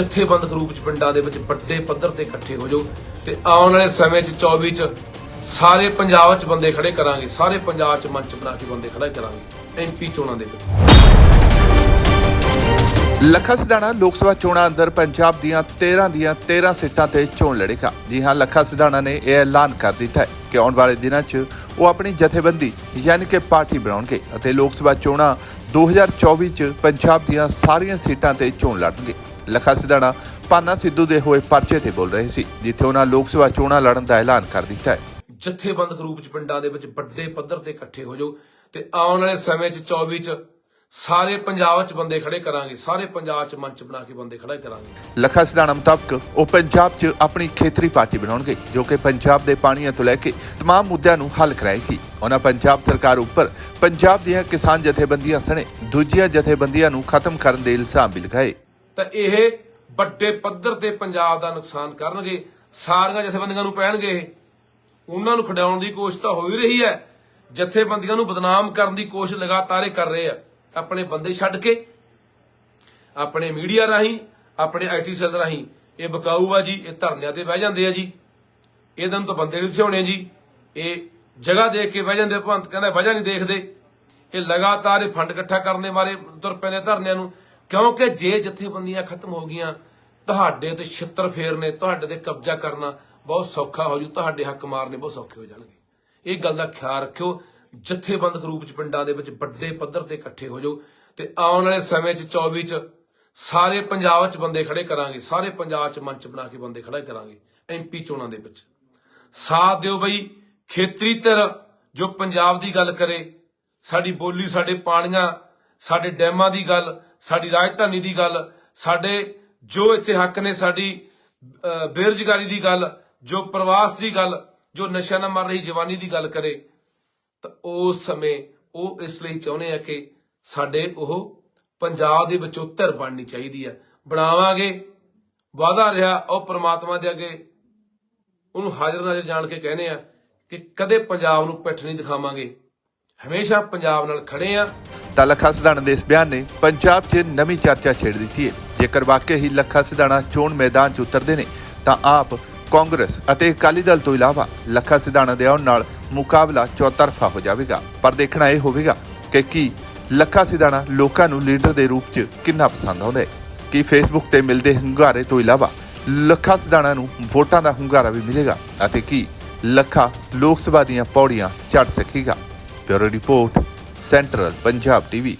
ਜਥੇਬੰਦਕ ਰੂਪ ਚ ਪਿੰਡਾਂ ਦੇ ਵਿੱਚ ਵੱਡੇ ਪੱਧਰ ਤੇ ਇਕੱਠੇ ਹੋ ਜਾਓ ਤੇ ਆਉਣ ਵਾਲੇ ਸਮੇਂ ਚ 24 ਚ ਸਾਰੇ ਪੰਜਾਬ ਚ ਬੰਦੇ ਖੜੇ ਕਰਾਂਗੇ, ਸਾਰੇ ਪੰਜਾਬ ਚ ਮੰਚ ਬਣਾ ਕੇ ਬੰਦੇ ਖੜੇ ਕਰਾਂਗੇ ਐਮਪੀ ਚੋਣਾਂ ਦੇ ਵਿੱਚ। ਲੱਖਾ ਸਿਧਾਣਾ ਲੋਕ ਸਭਾ ਚੋਣਾਂ ਅੰਦਰ ਪੰਜਾਬ ਦੀਆਂ 13 ਦੀਆਂ 13 ਸੀਟਾਂ ਤੇ ਚੋਣ ਲੜੇਗਾ। ਜੀ ਹਾਂ, ਲੱਖਾ ਸਿਧਾਣਾ ਨੇ ਇਹ ਐਲਾਨ ਕਰ ਦਿੱਤਾ ਹੈ ਕਿ ਆਉਣ ਵਾਲੇ ਦਿਨਾਂ 'ਚ ਉਹ ਆਪਣੀ ਜਥੇਬੰਦੀ ਯਾਨੀ ਕਿ ਪਾਰਟੀ ਬਣਾਉਣਗੇ ਅਤੇ ਲੋਕ ਸਭਾ ਚੋਣਾਂ 2024 'ਚ ਪੰਜਾਬ ਦੀਆਂ ਸਾਰੀਆਂ ਸੀਟਾਂ ਤੇ ਚੋਣ ਲੜਨਗੇ। ਲੱਖਾ ਸਿਧਾਣਾ ਪਾਨਾ ਸਿੱਧੂ ਦੇ ਹੋਏ ਪਰਚੇ ਤੇ ਬੋਲ ਰਹੇ ਸੀ ਜਿੱਥੇ ਉਹਨਾਂ ਲੋਕ ਸਭਾ ਚੋਣਾਂ ਲੜਨ ਦਾ ਐਲਾਨ ਕਰ ਦਿੱਤਾ ਹੈ ਜਥੇਬੰਦਕ ਰੂਪ ਚ ਪਿੰਡਾਂ ਦੇ ਵਿੱਚ ਵੱਡੇ ਪੱਧਰ ਤੇ ਇਕੱਠੇ ਹੋ ਜਾਓ ਤੇ ਆਉਣ ਵਾਲੇ ਸਮੇਂ ਚ 24 ਚ ਸਾਰੇ ਪੰਜਾਬ ਚ ਬੰਦੇ ਖੜੇ ਕਰਾਂਗੇ ਸਾਰੇ ਪੰਜਾਬ ਚ ਮੰਚ ਬਣਾ ਕੇ ਬੰਦੇ ਖੜੇ ਕਰਾਂਗੇ ਲੱਖਾ ਸਿਧਾਣਾ ਮੁਤਾਬਕ ਉਹ ਪੰਜਾਬ 'ਚ ਆਪਣੀ ਖੇਤਰੀ ਪਾਰਟੀ ਬਣਾਉਣਗੇ ਜੋ ਕਿ ਪੰਜਾਬ ਦੇ ਪਾਣੀਆਂ ਤੋਂ ਲੈ ਕੇ तमाम ਮੁੱਦਿਆਂ ਨੂੰ ਹੱਲ ਕਰਾਏਗੀ ਉਹਨਾਂ ਪੰਜਾਬ ਸਰਕਾਰ ਉੱਪਰ ਪੰਜਾਬ ਦੀਆਂ ਕਿਸਾਨ ਜਥੇਬੰਦੀਆਂ ਸਣੇ ਦੂਜੀਆਂ ਜਥੇਬੰਦੀਆਂ ਨੂੰ ਖਤਮ ਕਰਨ ਦੇ ਇਲਜ਼ਾਮ ਵੀ ਲਗਾਏ ਤਾਂ ਇਹ ਵੱਡੇ ਪੱਧਰ ਤੇ ਪੰਜਾਬ ਦਾ ਨੁਕਸਾਨ ਕਰਨਗੇ, ਸਾਰੀਆਂ ਜਥੇਬੰਦੀਆਂ ਨੂੰ ਪੈਣਗੇ। ਇਹ ਉਹਨਾਂ ਨੂੰ ਖਡਾਉਣ ਦੀ ਕੋਸ਼ਿਸ਼ ਤਾਂ ਹੋ ਹੀ ਰਹੀ ਹੈ। ਜਥੇਬੰਦੀਆਂ ਨੂੰ ਬਦਨਾਮ ਕਰਨ ਦੀ ਕੋਸ਼ਿਸ਼ ਲਗਾਤਾਰ ਕਰ ਰਹੇ ਆ। ਆਪਣੇ ਬੰਦੇ ਛੱਡ ਕੇ, ਆਪਣੇ ਮੀਡੀਆ ਰਾਹੀਂ, ਆਪਣੇ ਆਈਟੀ ਸੈੱਲ ਰਾਹੀਂ ਇਹ ਬਕਾਊ ਆ ਜੀ, ਇਹ ਧਰਨਿਆਂ ਤੇ ਬਹਿ ਜਾਂਦੇ ਆ ਜੀ। ਇਹਨਾਂ ਨੂੰ ਤਾਂ ਬੰਦੇ ਨਹੀਂ ਥਿਆਉਣੇ ਜੀ। ਇਹ ਜਗ੍ਹਾ ਦੇਖ ਕੇ ਬਹਿ ਜਾਂਦੇ ਭੰਤ ਕਹਿੰਦਾ ਵਜ੍ਹਾ ਨਹੀਂ ਦੇਖਦੇ। ਇਹ ਲਗਾਤਾਰ ਇਹ ਫੰਡ ਇਕੱਠਾ ਕਰਨੇ ਦੇ ਮਾਰੇ ਤੁਰ ਪੈਂਦੇ ਧਰਨਿਆਂ ਨੂੰ। ਕਿਉਂਕਿ ਜੇ ਜਥੇਬੰਦੀਆਂ ਖਤਮ ਹੋ ਗਈਆਂ, ਤੁਹਾਡੇ ਤੇ ਛਿੱਤਰ ਫੇਰਨੇ ਤੁਹਾਡੇ ਤੇ ਕਬਜ਼ਾ ਕਰਨਾ ਬਹੁਤ ਸੌਖਾ ਹੋ ਜੂ, ਤੁਹਾਡੇ ਹੱਕ ਮਾਰਨੇ ਬਹੁਤ ਸੌਖੇ ਹੋ ਜਾਣਗੇ। ਇਹ ਗੱਲ ਦਾ ਖਿਆਲ ਰੱਖਿਓ, ਜਥੇਬੰਦਕ ਰੂਪ ਚ ਪਿੰਡਾਂ ਦੇ ਵਿੱਚ ਵੱਡੇ ਪੱਧਰ ਤੇ ਇਕੱਠੇ ਹੋ ਜਾਓ ਤੇ ਆਉਣ ਵਾਲੇ ਸਮੇਂ ਚ 24 ਚ ਸਾਰੇ ਪੰਜਾਬ ਚ ਬੰਦੇ ਖੜੇ ਕਰਾਂਗੇ, ਸਾਰੇ ਪੰਜਾਬ ਚ ਮੰਚ ਬਣਾ ਕੇ ਬੰਦੇ ਖੜੇ ਕਰਾਂਗੇ ਐਮਪੀ ਚੋਣਾਂ ਦੇ ਵਿੱਚ। ਸਾਥ ਦਿਓ ਬਈ, ਖੇਤਰੀ ਧਿਰ ਜੋ ਪੰਜਾਬ ਦੀ ਗੱਲ ਕਰੇ, ਸਾਡੀ ਬੋਲੀ, ਸਾਡੇ ਪਾਣੀਆਂ, ਸਾਡੇ ਡੈਮਾਂ ਦੀ ਗੱਲ ਸਾਡੀ ਰਾਜਧਾਨੀ ਦੀ ਗੱਲ, ਸਾਡੇ ਜੋ ਇੱਥੇ ਹੱਕ ਨੇ ਸਾਡੀ ਬੇਰੁਜ਼ਗਾਰੀ ਦੀ ਗੱਲ, ਜੋ ਪ੍ਰਵਾਸ ਦੀ ਗੱਲ, ਜੋ ਨਸ਼ਾ ਨਾ ਮਰ ਰਹੀ ਜਵਾਨੀ ਦੀ ਗੱਲ ਕਰੇ, ਤਾਂ ਉਸ ਸਮੇਂ ਉਹ ਇਸ ਲਈ ਚਾਹੁੰਦੇ ਆ ਕਿ ਸਾਡੇ ਉਹ ਪੰਜਾਬ ਦੇ ਵਿੱਚੋਂ ਧਿਰ ਬਣਨੀ ਚਾਹੀਦੀ ਹੈ ਬਣਾਵਾਂਗੇ ਵਾਦਾ ਰਿਹਾ, ਉਹ ਪ੍ਰਮਾਤਮਾ ਦੇ ਅੱਗੇ ਉਹਨੂੰ ਹਾਜ਼ਰ ਨਾਜ਼ਰ ਜਾਣ ਕੇ ਕਹਿੰਦੇ ਆ ਕਿ ਕਦੇ ਪੰਜਾਬ ਨੂੰ ਪਿੱਠ ਨਹੀਂ ਦਿਖਾਵਾਂਗੇ। ਹਮੇਸ਼ਾ ਪੰਜਾਬ ਨਾਲ ਖੜੇ ਆ। ਤਾਂ ਲੱਖਾ ਸਿਧਾਣਾ ਦੇ ਇਸ ਬਿਆਨ ਨੇ ਪੰਜਾਬ 'ਚ ਨਵੀਂ ਚਰਚਾ ਛੇੜ ਦਿੱਤੀ ਹੈ। ਜੇਕਰ ਵਾਕਿਆ ਹੀ ਲੱਖਾ ਸਿਧਾਣਾ ਚੋਣ ਮੈਦਾਨ 'ਚ ਉਤਰਦੇ ਨੇ, ਤਾਂ ਆਪ ਕਾਂਗਰਸ ਅਤੇ ਅਕਾਲੀ ਦਲ ਤੋਂ ਇਲਾਵਾ ਲੱਖਾ ਸਿਧਾਣਾ ਦੇ ਆਉਣ ਨਾਲ ਮੁਕਾਬਲਾ ਚੌਤਰਫਾ ਹੋ ਜਾਵੇਗਾ। ਪਰ ਦੇਖਣਾ ਇਹ ਹੋਵੇਗਾ ਕਿ ਕੀ ਲੱਖਾ ਸਿਧਾਣਾ ਲੋਕਾਂ ਨੂੰ ਲੀਡਰ ਦੇ ਰੂਪ 'ਚ ਕਿੰਨਾ ਪਸੰਦ ਆਉਂਦਾ ਹੈ। ਕੀ ਫੇਸਬੁੱਕ ਤੇ ਮਿਲਦੇ ਹੁੰਗਾਰੇ ਤੋਂ ਇਲਾਵਾ ਲੱਖਾ ਸਿਧਾਣਾ ਨੂੰ ਵੋਟਾਂ ਦਾ ਹੁੰਗਾਰਾ ਵੀ ਮਿਲੇਗਾ ਅਤੇ ਕੀ ਲੱਖਾ ਲੋਕ ਸਭਾ ਦੀਆਂ ਪੌੜੀਆਂ ਚੜ ਸਕੇਗਾ। Bureau report Central Punjab TV.